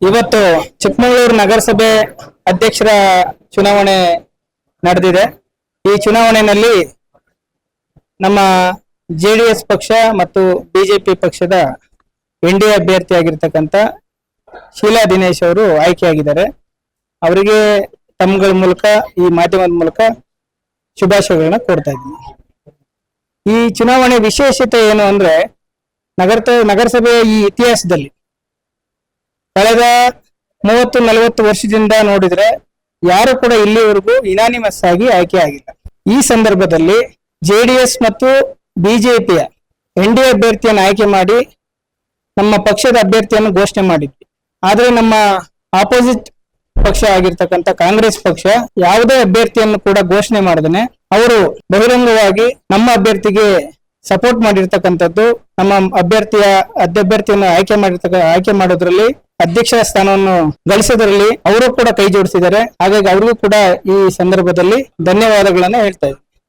ಇವತ್ತು ಚಿಕ್ಕಮಗಳೂರು ನಗರಸಭೆ ಅಧ್ಯಕ್ಷರ ಚುನಾವಣೆ ನಡೆದಿದೆ. ಈ ಚುನಾವಣೆಯಲ್ಲಿ ನಮ್ಮ ಜೆ ಡಿ ಎಸ್ ಪಕ್ಷ ಮತ್ತು ಬಿಜೆಪಿ ಪಕ್ಷದ ಎನ್ ಡಿ ಎ ಅಭ್ಯರ್ಥಿಯಾಗಿರ್ತಕ್ಕಂಥ ಶೀಲಾ ದಿನೇಶ್ ಅವರು ಆಯ್ಕೆಯಾಗಿದ್ದಾರೆ. ಅವರಿಗೆ ತಮ್ಮಗಳ ಮೂಲಕ, ಈ ಮಾಧ್ಯಮದ ಮೂಲಕ ಶುಭಾಶಯಗಳನ್ನ ಕೊಡ್ತಾ ಇದ್ದೀನಿ. ಈ ಚುನಾವಣೆ ವಿಶೇಷತೆ ಏನು ಅಂದ್ರೆ ನಗರ ನಗರಸಭೆಯ ಈ ಇತಿಹಾಸದಲ್ಲಿ ಕಳೆದ ಮೂವತ್ತು ನಲವತ್ತು ವರ್ಷದಿಂದ ನೋಡಿದ್ರೆ ಯಾರು ಕೂಡ ಇಲ್ಲಿವರೆಗೂ ಇನಾನಿಮಸ್ ಆಗಿ ಆಯ್ಕೆ ಆಗಿಲ್ಲ ಈ ಸಂದರ್ಭದಲ್ಲಿ ಜೆಡಿಎಸ್ ಮತ್ತು ಬಿಜೆಪಿಯ ಎನ್ ಡಿ ಅಭ್ಯರ್ಥಿಯನ್ನು ಆಯ್ಕೆ ಮಾಡಿ ನಮ್ಮ ಪಕ್ಷದ ಅಭ್ಯರ್ಥಿಯನ್ನು ಘೋಷಣೆ ಮಾಡಿದ್ವಿ. ಆದರೆ ನಮ್ಮ ಆಪೋಸಿಟ್ ಪಕ್ಷ ಆಗಿರ್ತಕ್ಕಂಥ ಕಾಂಗ್ರೆಸ್ ಪಕ್ಷ ಯಾವುದೇ ಅಭ್ಯರ್ಥಿಯನ್ನು ಕೂಡ ಘೋಷಣೆ ಮಾಡದೇನೆ. ಅವರು ಬಹಿರಂಗವಾಗಿ ನಮ್ಮ ಅಭ್ಯರ್ಥಿಗೆ ಸಪೋರ್ಟ್ ಮಾಡಿರ್ತಕ್ಕಂಥದ್ದು ನಮ್ಮ ಅಭ್ಯರ್ಥಿಯ ಅಧ್ಯಭ್ಯರ್ಥಿಯನ್ನು ಆಯ್ಕೆ ಮಾಡಿರ್ತಕ್ಕ, ಆಯ್ಕೆ ಮಾಡೋದ್ರಲ್ಲಿ ಅಧ್ಯಕ್ಷರ ಸ್ಥಾನವನ್ನು ಗಳಿಸೋದ್ರಲ್ಲಿ ಅವರು ಕೂಡ ಕೈ ಜೋಡಿಸಿದ್ದಾರೆ. ಹಾಗಾಗಿ ಅವ್ರಿಗೂ ಕೂಡ ಈ ಸಂದರ್ಭದಲ್ಲಿ ಧನ್ಯವಾದಗಳನ್ನ ಹೇಳ್ತಾ